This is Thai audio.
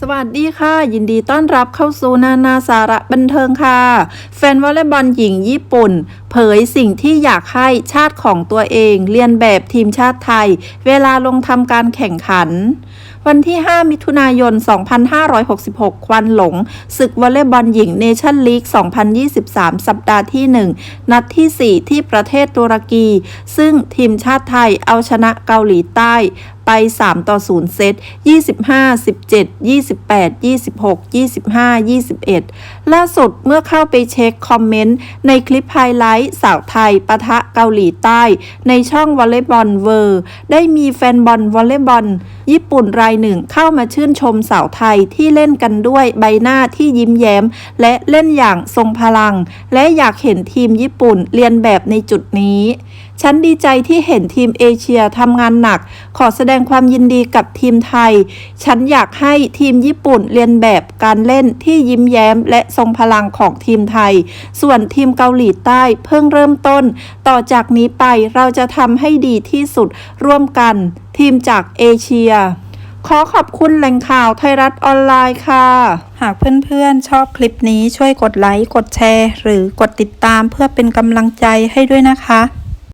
สวัสดีค่ะ ยินดีต้อนรับเข้าสู่นานาสาระบันเทิงค่ะ แฟนวอลเลย์บอลหญิงญี่ปุ่น ผยสิ่งที่อยากให้ชาติของตัวเองเรียนแบบทีมชาติไทย เวลาลงทำการแข่งขัน วันที่ 5 มิถุนายน 2566 ควันหลง ศึกวอลเลย์บอลหญิงเนชั่นลีก 2023 สัปดาห์ที่ 1 นัดที่ 4 ที่ประเทศตุรกี ซึ่งทีมชาติไทยเอาชนะเกาหลีใต้ไป 3 ต่อ 0 เซต 25 17 28 26 25 21 ล่าสุดเมื่อเข้าไปเช็คคอมเมนต์ในคลิปไฮไลท์สาวไทยปะทะเกาหลีใต้ ในช่องวอลเลย์บอลเวอร์ ได้มีแฟนบอลวอลเลย์บอล ญี่ปุ่นรายหนึ่งเข้ามาชื่นชมสาวไทยที่เล่นกันด้วยใบหน้าที่ยิ้มแย้ม และเล่นอย่างทรงพลัง และอยากเห็นทีมญี่ปุ่นเรียนแบบในจุดนี้ฉันดีใจที่เห็นทีมเอเชียทำงานหนัก ขอแสดงความยินดีกับทีมไทย ฉันอยากให้ทีมญี่ปุ่นเรียนแบบการเล่นที่ยิ้มแย้ม และทรงพลังของทีมไทย ส่วนทีมเกาหลีใต้เพิ่งเริ่มต้น ต่อจากนี้ไปเราจะทำให้ดีที่สุดร่วมกัน ทีมจากเอเชียขอขอบคุณแหล่งข่าวไทยรัฐออนไลน์ค่ะ หากเพื่อนๆ ชอบคลิปนี้ช่วยกดไลค์ กดแชร์ หรือกดติดตามเพื่อเป็นกำลังใจให้ด้วยนะคะ